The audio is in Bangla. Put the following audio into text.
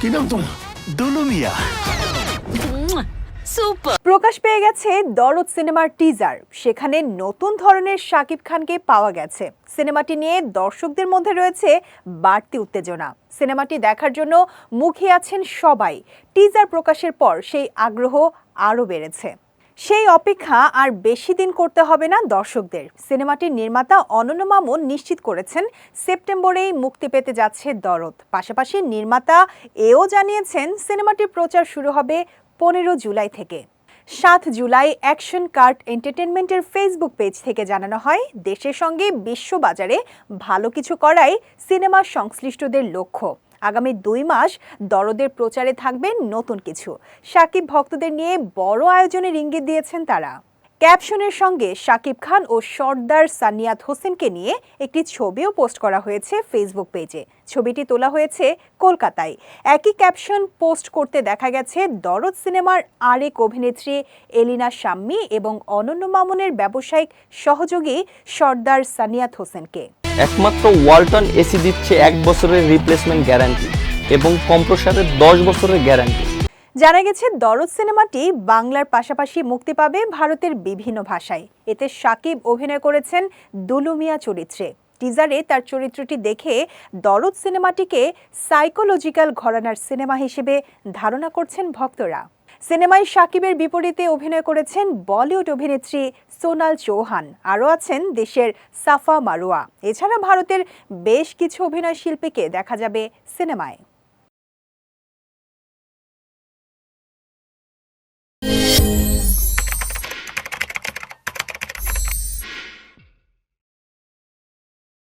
কি নাম তোমার দুলুমিয়া সুপার। প্রকাশ পেয়ে গেছে দরদ সিনেমার টিজার। সেখানে নতুন ধরনের শাকিব খানকে পাওয়া গেছে। সিনেমাটি নিয়ে দর্শকদের মধ্যে রয়েছে বাড়তি উত্তেজনা। সিনেমাটি দেখার জন্য মুখে আছেন সবাই। টিজার প্রকাশের পর সেই আগ্রহ আরও বেড়েছে। সেই অপেক্ষা আর বেশি দিন করতে হবে না দর্শকদের। সিনেমাটির নির্মাতা অনন্য মামুন নিশ্চিত করেছেন, সেপ্টেম্বরেই মুক্তি পেতে যাচ্ছে দরদ। পাশাপাশি নির্মাতা এও জানিয়েছেন, সিনেমাটির প্রচার শুরু হবে পনেরো জুলাই থেকে। সাত জুলাই অ্যাকশন কার্ট এন্টারটেনমেন্টের ফেসবুক পেজ থেকে জানানো হয়, দেশের সঙ্গে বিশ্ববাজারে ভালো কিছু করাই সিনেমা সংশ্লিষ্টদের লক্ষ্য। আগামী দুই মাস দরদের প্রচারে থাকবে নতুন কিছু। সাকিব ভক্তদের নিয়ে বড় আয়োজনের ইঙ্গিত দিয়েছেন তারা। ক্যাপশনের সঙ্গে শাকিব খান ও সর্দার সানিয়াত হোসেনকে নিয়ে একটি ছবিও পোস্ট করা হয়েছে ফেসবুক পেজে। ছবিটি তোলা হয়েছে কলকাতায়। একই ক্যাপশন পোস্ট করতে দেখা গেছে দরদ সিনেমার আরেক অভিনেত্রী এলিনা শাম্মী এবং অনন্য মামুনের ব্যবসায়িক সহযোগী সর্দার সানিয়াত হোসেনকে। একমাত্র ওয়ালটন এসি দিচ্ছে এক বছরের রিপ্লেসমেন্ট গ্যারান্টি এবং কম্প্রসারের দশ বছরের গ্যারান্টি জানা গেছে, দরদ সিনেমাটি বাংলার পাশাপাশি মুক্তি পাবে ভারতের বিভিন্ন ভাষায়। এতে সাকিব অভিনয় করেছেন দুলুমিয়া চরিত্রে। টিজারে তার চরিত্রটি দেখে দরদ সিনেমাটিকে সাইকোলজিক্যাল ঘরানার সিনেমা হিসেবে ধারণা করছেন ভক্তরা। সিনেমায় সাকিবের বিপরীতে অভিনয় করেছেন বলিউড অভিনেত্রী সোনাল চৌহান। আরও আছেন দেশের সাফা মারুয়া। এছাড়া ভারতের বেশ কিছু অভিনয় শিল্পীকে দেখা যাবে সিনেমায়।